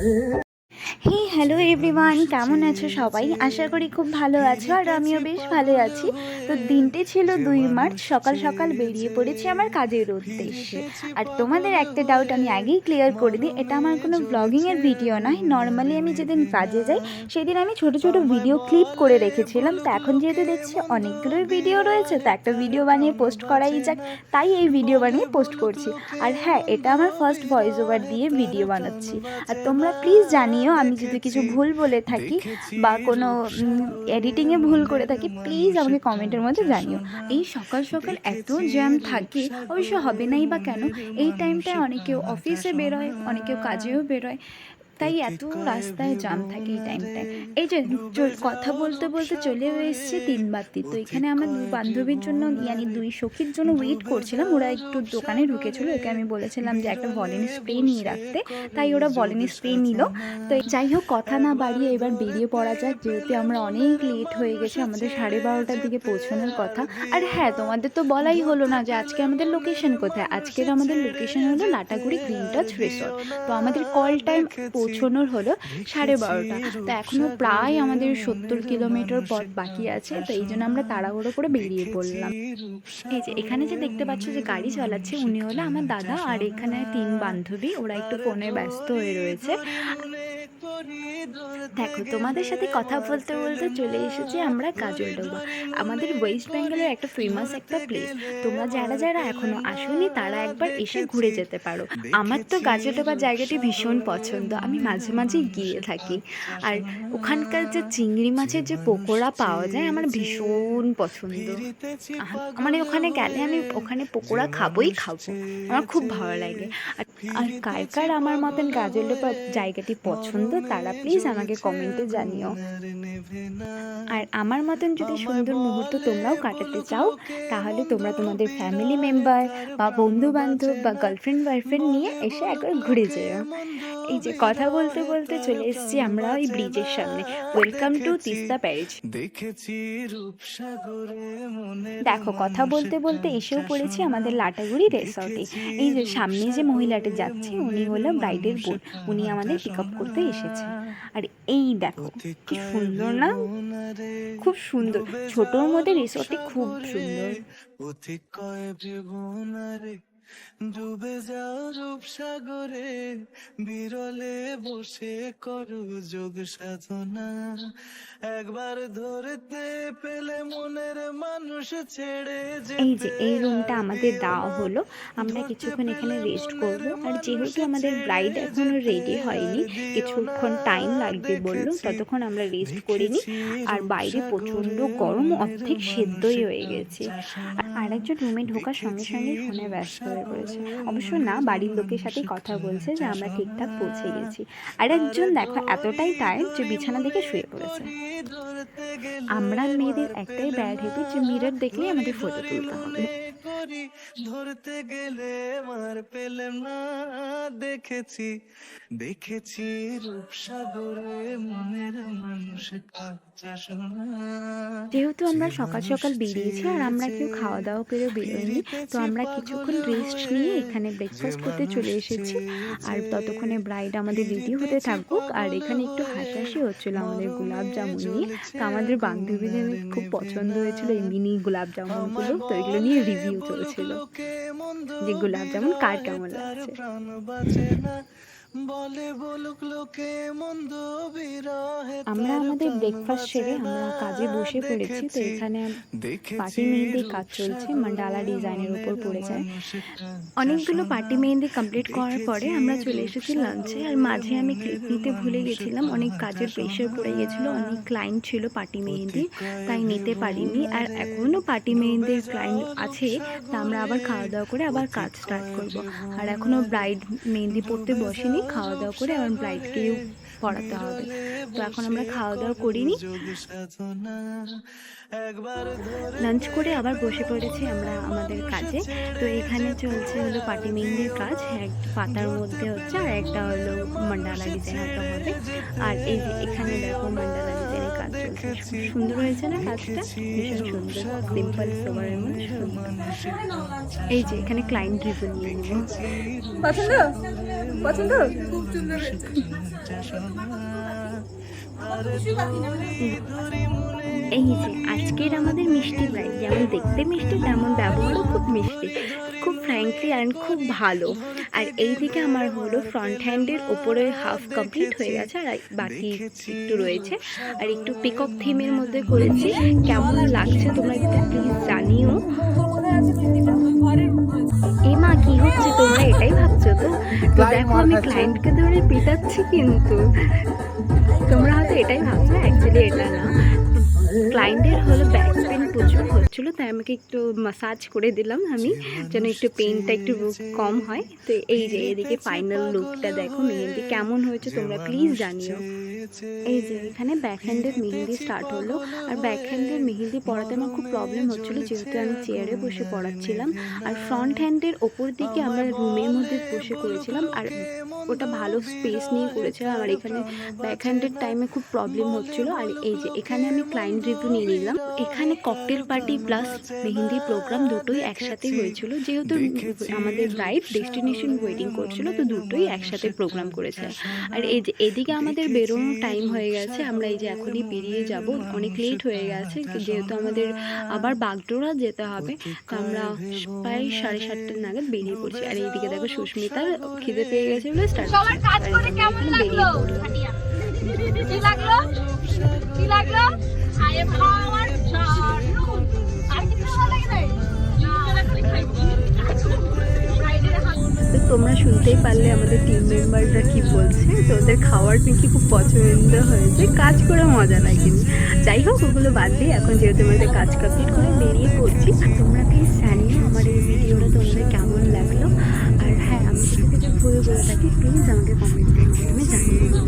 Hey, hello everyone কেমন আছো সবাই? আশা করি খুব ভালো আছো আর আমিও বেশ ভালো আছি। তো দিনটি ছিল দুই মার্চ, সকাল সকাল বেরিয়ে পড়েছি আমার কাজের উদ্দেশ্যে। আর তোমাদের একটা ডাউট আমি আগেই ক্লিয়ার করে দিই, এটা আমার কোনো ব্লগিংয়ের ভিডিও নয়। নর্মালি আমি যেদিন কাজে যাই, সেদিন আমি ছোট ছোট ভিডিও ক্লিপ করে রেখেছিলাম। তো এখন যেহেতু দেখছি অনেকগুলোই ভিডিও রয়েছে, তো একটা ভিডিও বানিয়ে পোস্ট করাই যাক। তাই এই ভিডিও বানিয়ে পোস্ট করছি। আর হ্যাঁ এটা আমার ফার্স্ট ভয়েস ওভার দিয়ে ভিডিও বানাচ্ছি। আর তোমরা প্লিজ জানিও, আমি যদি কিছু ভুল বলে থাকি বা কোনো এডিটিংয়ে ভুল করে থাকি প্লিজ আমাকে কমেন্টের মধ্যে জানিও। এই সকাল সকাল এত জ্যাম থাকে অবশ্য হবে নাই বা কেন এই টাইমটায় অনেকেও অফিসে বেরোয় অনেকেও কাজেও বেরোয়। তাই এত রাস্তায় জাম থাকে এই টাইমটায় এই যে কথা বলতে বলতে চলে এসেছে তিন বাতি তো এখানে আমার দুই বান্ধবীর জন্য ইয়ানি দুই সখীর জন্য ওয়েট করছিলাম। ওরা একটু দোকানে ঢুকেছিল। ওকে আমি বলেছিলাম যে একটা ভলিনি স্প্রে নিয়ে রাখতে। তাই ওরা ভলিনি স্প্রে নিল। তো যাই হোক কথা না বাড়িয়ে এবার বেরিয়ে পড়া যাক। যেহেতু আমরা অনেক লেট হয়ে গেছে আমাদের সাড়ে বারোটার দিকে পৌঁছানোর কথা। আর হ্যাঁ তোমাদের তো বলাই হলো না যে আজকে আমাদের লোকেশন কোথায়। আজকের আমাদের লোকেশন হলো লাটাগুড়ি গ্রিন টাচ রিসর্ট তো আমাদের কল টাইম পৌঁছানোর হলো সাড়ে বারোটা। তো এখনও প্রায় আমাদের সত্তর কিলোমিটার পথ বাকি আছে তো এই জন্য আমরা তাড়াহুড়ো করে বেরিয়ে পড়লাম। এই যে এখানে যে দেখতে পাচ্ছ যে গাড়ি চালাচ্ছে উনি হলো আমার দাদা আর এখানে তিন বান্ধবী ওরা একটু ফোনে ব্যস্ত হয়ে রয়েছে। দেখো, তোমাদের সাথে কথা বলতে বলতে চলে এসেছি আমরা কাজলডোবা। আমাদের ওয়েস্ট বেঙ্গলের একটা ফেমাস একটা প্লেস তোমরা যারা যারা এখনও আসোনি, তারা একবার এসে ঘুরে যেতে পারো। আমার তো গাজলডোবা জায়গাটি ভীষণ পছন্দ। আমি মাঝে মাঝে গিয়ে থাকি। আর ওখানকার যে চিংড়ি মাছের যে পকোড়া পাওয়া যায়, আমার ভীষণ পছন্দ। মানে ওখানে গেলে আমি ওখানে পকোড়া খাবোই খাব। আমার খুব ভালো লাগে। আর আর কার কার আমার মতন গাজলডোবা জায়গাটি পছন্দ তারা প্লিজ আমাকে কমেন্টে জানিও। আর আমার মতন যদি সুন্দর মুহূর্ত তোমরাও কাটাতে চাও তাহলে তোমরা তোমাদের ফ্যামিলি মেম্বার বা বন্ধু বান্ধব বা গার্লফ্রেন্ড বয়ফ্রেন্ড নিয়ে এসে একবার ঘুরে যেও। এই যে কথা বলতে বলতে চলে এসেছি আমরা ওই ব্রিজের সামনে। ওয়েলকাম টু তিস্তা প্যারিজ দেখো কথা বলতে বলতে এসেও পড়েছি আমাদের লাটাগুড়ি রেসর্টে এই যে সামনে যে মহিলাটি যাচ্ছে উনি হলো ব্রাইডের বোন উনি আমাদের পিক আপ করতে এসেছে আর এই দেখো কি সুন্দর না? খুব সুন্দর। ছোটোর মধ্যে রিসোর্টটি খুব সুন্দর। ডুবে যাও রূপসাগরে বিরলে বসে করো যোগ সাধনা। একবার ধরতে পেলে মনের মানুষ ছেড়ে এই যে এই রুমটা আমাদের দেওয়া হলো আমরা কিছুক্ষণ এখানে রেস্ট করব আর যেহেতু আমাদের ব্রাইড এখনও রেডি হয়নি কিছুক্ষণ টাইম লাগবে বলল ততক্ষণ আমরা রেস্ট করিনি আর বাইরে প্রচণ্ড গরম অর্ধেক সেদ্ধই হয়ে গেছে। আর একজন রুমে ঢোকার সঙ্গে সঙ্গে ফোনে ব্যস্ত হয়ে পড়েছে অবশ্য না বাড়ির লোকের সাথে কথা বলছে যে আমরা ঠিকঠাক পৌঁছে গেছি। আর একজন দেখো এতটাই টায়ার্ড যে বিছানা দেখে শুয়ে পড়েছে। আমরা মেয়েদের একটাই ব্যাড হ্যাবিট যে মিরর দেখলেই আমাদের ফটো তুলতে হবে। ধরতে গেলে মার পেলাম না দেখেছি দেখেছি রূপসাগরে মনের যেহেতু আমরা সকাল সকাল বেরিয়েছি আর আমরা কেউ খাওয়া দাওয়া করে বেরোইনি তো আমরা কিছুক্ষণ রেস্ট নিয়ে এখানে ব্রেকফাস্ট করতে চলে এসেছি। আর ততক্ষণে ব্রাইড আমাদের রেডি হতে থাকুক। আর এখানে একটু হাসাহাসি হচ্ছিল আমাদের গোলাপ জামুন নিয়ে। তো আমাদের বান্ধবীদের খুব পছন্দ হয়েছিল এই মিনি গোলাপ জামুনগুলো। তো এগুলো নিয়ে রিভিউ চলছিল। যে গোলাপ জামুন কার কেমন লাগছে? আমরা আমাদের ব্রেকফাস্ট সেরে আমরা কাজে বসে পড়েছি তো এখানে পার্টি মেহেন্দির কাজ চলছে মান্ডালা ডিজাইনের উপর পড়ে যায় অনেকগুলো পার্টি মেহেন্দি কমপ্লিট করার পরে আমরা চলে এসেছি লাঞ্চে আর মাঝে আমি ক্লিপ নিতে ভুলে গেছিলাম অনেক কাজের প্রেশার পড়ে গেছিল অনেক ক্লায়েন্ট ছিল পার্টি মেহেন্দি তাই নিতে পারিনি আর এখনও পার্টি মেহেন্দির ক্লায়েন্ট আছে তা আমরা আবার খাওয়া দাওয়া করে আবার কাজ স্টার্ট করব। আর এখনও ব্রাইড মেহেন্দি পড়তে বসেনি খাওয়া দাওয়া করে আমার ব্রাইডকেও পড়াতে হবে। তো এখন আমরা খাওয়া দাওয়া করিনি। লাঞ্চ করে আবার বসে পড়েছি আমরা আমাদের কাজে। তো এখানে চলছে হলো পাটি মেহেন্দির কাজ। এক পাতার মধ্যে হচ্ছে আর একটা হলো মান্ডালা ডিজাইন একটা হবে। আর এই এখানে দেখো মান্ডালা চলছে সুন্দর হয়েছে না কাজটা? ভীষণ সুন্দর। সিম্পল এই যে এখানে ক্লায়েন্ট রিভিউ নিয়ে নেব। পছন্দ? পছন্দ? এই যে আজকের আমাদের মিষ্টি ব্রাইড যেমন দেখতে মিষ্টি তেমন ব্যবহারও খুব মিষ্টি। খুব ফ্র্যাঙ্কলি অ্যান্ড খুব ভালো। আর এই দিকে আমার হলো ফ্রন্ট হ্যান্ডের ওপরে হাফ কমপ্লিট হয়ে গেছে আর বাকি একটু রয়েছে। আর একটু পিকক থিমের মধ্যে করেছি। কেমন লাগছে তোমরা একটু প্লিজ জানিও। এ মা কি হচ্ছে তোমরা এটাই ভাবছ তো? তো দেখো আমি ক্লায়েন্টকে ধরে পেটাচ্ছি কিন্তু। তোমরা হয়তো এটাই ভাবছ অ্যাকচুয়ালি এটা না। ক্লায়েন্টের হলো ব্যাক পেন প্রচুর হচ্ছিল, তাই আমাকে একটু মাসাজ করে দিলাম আমি, যেন একটু পেনটা একটু কম হয়। তো এই যে এদিকে ফাইনাল লুকটা দেখো, মেহেন্দি কেমন হয়েছে তোমরা প্লিজ জানিও। এই যে এখানে ব্যাক হ্যান্ডের মেহেন্দি স্টার্ট হলো, আর ব্যাক হ্যান্ডের মেহেন্দি পড়াতে আমার খুব প্রবলেম হচ্ছিল, যেহেতু আমি চেয়ারে বসে পড়াচ্ছিলাম, আর ফ্রন্ট হ্যান্ডের ওপর দিকে আমরা রুমের মধ্যে বসে করেছিলাম, আর ওটা ভালো স্পেস নিয়ে করেছিলাম, আর এখানে ব্যাক হ্যান্ডের টাইমে খুব প্রবলেম হচ্ছিল, আর এই যে এখানে আমি ক্লায়েন্ট রিভিউ নিয়ে নিলাম। এখানে cocktail party plus mehendi programme দুটোই একসাথে হয়েছিল। যেহেতু আমাদের ব্রাইড ডেস্টিনেশন ওয়েটিং করছিল তো দুটোই একসাথে প্রোগ্রাম করেছে। আর এই যে এদিকে আমাদের বেরোনোর টাইম হয়ে গেছে। আমরা এই যে এখনই বেরিয়ে যাব। অনেক লেট হয়ে গেছে। যেহেতু আমাদের আবার বাগডোরা যেতে হবে তো আমরা প্রায় সাড়ে সাতটার নাগাদ বেরিয়ে পড়ছি। আর এইদিকে দেখো সুস্মিতার খিদে পেয়ে গেছে বলে স্টার্ট সবার কাজ করে কেমন লাগল? কি লাগল? কি লাগল? তোমরা শুনতেই পারলে আমাদের টিম মেম্বাররা কি বলছে। তো ওদের খাওয়ার নাকি খুব পছন্দ হয়েছে। কাজ করে মজা লাগেনি। যাই হোক, ওগুলো বাদ দিয়ে এখন যেহেতু আমাদের কাজ কমপ্লিট করে বেরিয়ে পড়ছি তোমরা প্লিজ জানিও আমার এই ভিডিওটা তোমাদের কেমন লাগল। আর হ্যাঁ আমি কিছু ভুল বলে থাকি প্লিজ আমাকে কমেন্টের মাধ্যমে জানিয়ে